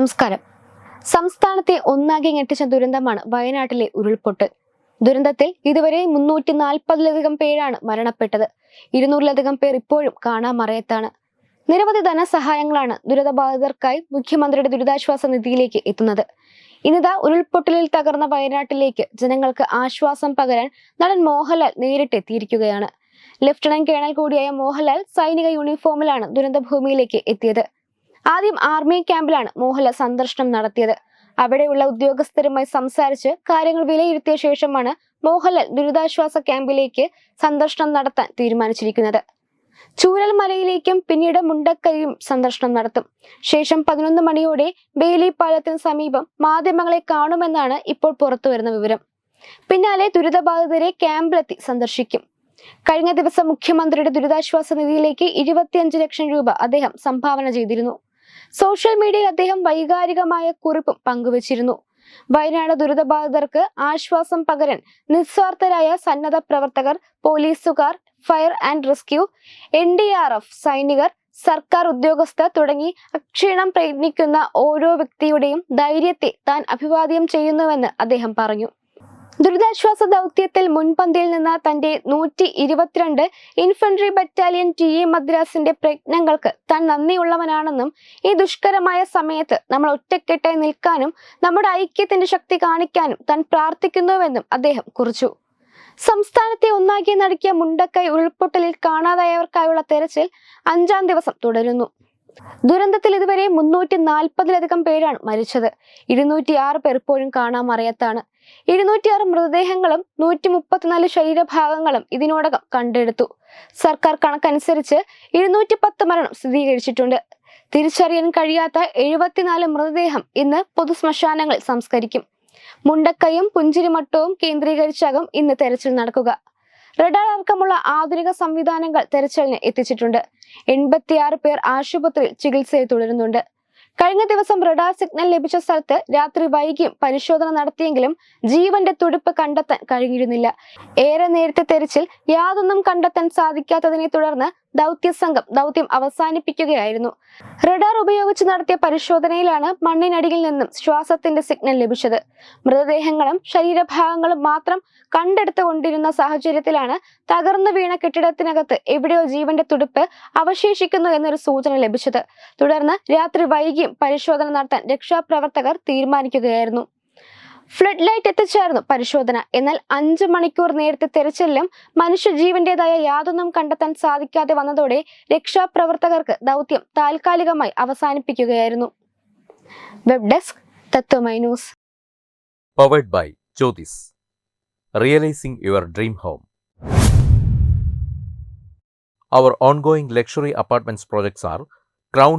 നമസ്കാരം. സംസ്ഥാനത്തെ ഒന്നാകെ ഞെട്ടിച്ച ദുരന്തമാണ് വയനാട്ടിലെ ഉരുൾപൊട്ട്. ദുരന്തത്തിൽ ഇതുവരെ മുന്നൂറ്റി നാൽപ്പതിലധികം പേരാണ് മരണപ്പെട്ടത്. ഇരുന്നൂറിലധികം പേർ ഇപ്പോഴും കാണാമറയത്താണ് നിരവധി ധനസഹായങ്ങളാണ് ദുരിതബാധിതർക്കായി മുഖ്യമന്ത്രിയുടെ ദുരിതാശ്വാസ നിധിയിലേക്ക് എത്തുന്നത്. ഇന്നിതാ ഉരുൾപൊട്ടലിൽ തകർന്ന വയനാട്ടിലേക്ക് ജനങ്ങൾക്ക് ആശ്വാസം പകരാൻ നടൻ മോഹൻലാൽ നേരിട്ടെത്തിയിരിക്കുകയാണ് ലഫ്റ്റനന്റ് കേണൽ കൂടിയായ മോഹൻലാൽ സൈനിക യൂണിഫോമിലാണ് ദുരന്തഭൂമിയിലേക്ക് എത്തിയത്. ആദ്യം ആർമി ക്യാമ്പിലാണ് മോഹൻലാൽ സന്ദർശനം നടത്തിയത്. അവിടെയുള്ള ഉദ്യോഗസ്ഥരുമായി സംസാരിച്ച് കാര്യങ്ങൾ വിലയിരുത്തിയ ശേഷമാണ് മോഹൻലാൽ ദുരിതാശ്വാസ ക്യാമ്പിലേക്ക് സന്ദർശനം നടത്താൻ തീരുമാനിച്ചിരിക്കുന്നത്. ചൂരൽമലയിലേക്കും പിന്നീട് മുണ്ടക്കരയും സന്ദർശനം നടത്തും. ശേഷം പതിനൊന്ന് മണിയോടെ ബേലി പാലത്തിന് സമീപം മാധ്യമങ്ങളെ കാണുമെന്നാണ് ഇപ്പോൾ പുറത്തുവരുന്ന വിവരം. പിന്നാലെ ദുരിതബാധിതരെ ക്യാമ്പിലെത്തി സന്ദർശിക്കും. കഴിഞ്ഞ ദിവസം മുഖ്യമന്ത്രിയുടെ ദുരിതാശ്വാസ നിധിയിലേക്ക് ഇരുപത്തിയഞ്ച് ലക്ഷം രൂപ അദ്ദേഹം സംഭാവന ചെയ്തിരുന്നു. സോഷ്യൽ മീഡിയയിൽ അദ്ദേഹം വൈകാരികമായ കുറിപ്പും പങ്കുവച്ചിരുന്നു. വയനാട് ദുരിതബാധിതർക്ക് ആശ്വാസം പകരൻ നിസ്വാർത്ഥരായ സന്നദ്ധ പ്രവർത്തകർ പോലീസുകാർ fire and rescue N D R F സൈനികർ സർക്കാർ ഉദ്യോഗസ്ഥർ തുടങ്ങി അക്ഷീണം പ്രയത്നിക്കുന്ന ഓരോ വ്യക്തിയുടെയും ധൈര്യത്തെ താൻ അഭിവാദ്യം ചെയ്യുന്നുവെന്ന് അദ്ദേഹം പറഞ്ഞു. ദുരിതാശ്വാസ ദൗത്യത്തിൽ മുൻപന്തിയിൽ നിന്ന് തന്റെ നൂറ്റി ഇരുപത്തിരണ്ട് ഇൻഫൻട്രി ബറ്റാലിയൻ ടി എ മദ്രാസിന്റെ പ്രയത്നങ്ങൾക്ക് താൻ നന്ദിയുള്ളവനാണെന്നും ഈ ദുഷ്കരമായ സമയത്ത് നമ്മൾ ഒറ്റക്കെട്ടായി നിൽക്കാനും നമ്മുടെ ഐക്യത്തിന്റെ ശക്തി കാണിക്കാനും താൻ പ്രാർത്ഥിക്കുന്നുവെന്നും അദ്ദേഹം കുറിച്ചു. സംസ്ഥാനത്തെ ഒന്നാക്കി നടക്കിയ മുണ്ടക്കൈ ഉരുൾപൊട്ടലിൽ കാണാതായവർക്കായുള്ള തെരച്ചിൽ അഞ്ചാം ദിവസം തുടരുന്നു. ദുരന്തത്തിൽ ഇതുവരെ മുന്നൂറ്റി നാൽപ്പതിലധികം പേരാണ് മരിച്ചത്. ഇരുന്നൂറ്റി ആറ് പേർ ഇപ്പോഴും കാണാമറിയത്താണ്. ഇരുന്നൂറ്റിയാറ് മൃതദേഹങ്ങളും നൂറ്റി മുപ്പത്തിനാല് ശരീരഭാഗങ്ങളും ഇതിനോടകം കണ്ടെടുത്തു. സർക്കാർ കണക്കനുസരിച്ച് ഇരുന്നൂറ്റി പത്ത് മരണം സ്ഥിരീകരിച്ചിട്ടുണ്ട്. തിരിച്ചറിയാൻ കഴിയാത്ത എഴുപത്തിനാല് മൃതദേഹം ഇന്ന് പൊതുശ്മശാനങ്ങളിൽ സംസ്കരിക്കും. മുണ്ടക്കയും പുഞ്ചിരിമട്ടവും കേന്ദ്രീകരിച്ചാകും ഇന്ന് തെരച്ചിൽ നടക്കുക. റഡാർ അടക്കമുള്ള ആധുനിക സംവിധാനങ്ങൾ തെരച്ചിലിന് എത്തിച്ചിട്ടുണ്ട്. എൺപത്തിയാറ് പേർ ആശുപത്രിയിൽ ചികിത്സയിൽ തുടരുന്നുണ്ട്. കഴിഞ്ഞ ദിവസം റഡാർ സിഗ്നൽ ലഭിച്ച സ്ഥലത്ത് രാത്രി വൈകിയും പരിശോധന നടത്തിയെങ്കിലും ജീവന്റെ തുടിപ്പ് കണ്ടെത്താൻ കഴിഞ്ഞിരുന്നില്ല. ഏറെ നേരത്തെ തെരച്ചിൽ യാതൊന്നും കണ്ടെത്താൻ സാധിക്കാത്തതിനെ തുടർന്ന് ദൗത്യ സംഘം ദൗത്യം അവസാനിപ്പിക്കുകയായിരുന്നു. റഡാർ ഉപയോഗിച്ച് നടത്തിയ പരിശോധനയിലാണ് മണ്ണിനടിയിൽ നിന്നും ശ്വാസത്തിന്റെ സിഗ്നൽ ലഭിച്ചത്. മൃതദേഹങ്ങളും ശരീരഭാഗങ്ങളും മാത്രം കണ്ടെടുത്തുകൊണ്ടിരുന്ന സാഹചര്യത്തിലാണ് തകർന്നു വീണ കെട്ടിടത്തിനകത്ത് എവിടെയോ ജീവന്റെ തുടിപ്പ് അവശേഷിക്കുന്നു എന്നൊരു സൂചന ലഭിച്ചത്. തുടർന്ന് രാത്രി വൈകിയും പരിശോധന നടത്താൻ രക്ഷാപ്രവർത്തകർ തീരുമാനിക്കുകയായിരുന്നു. ഫ്ലഡ് ലൈറ്റ് എത്തിച്ചേർന്നു പരിശോധന. എന്നാൽ അഞ്ചു മണിക്കൂർ നേരത്തെ തെരച്ചിലും മനുഷ്യജീവന്റേതായ യാതൊന്നും കണ്ടെത്താൻ സാധിക്കാതെ വന്നതോടെ രക്ഷാപ്രവർത്തകർക്ക് ദൗത്യം താൽക്കാലികമായി അവസാനിപ്പിക്കുകയായിരുന്നു. Web desk Tatwamayi news powered by Jyothis realising your dream home Our ongoing luxury apartments projects are Crown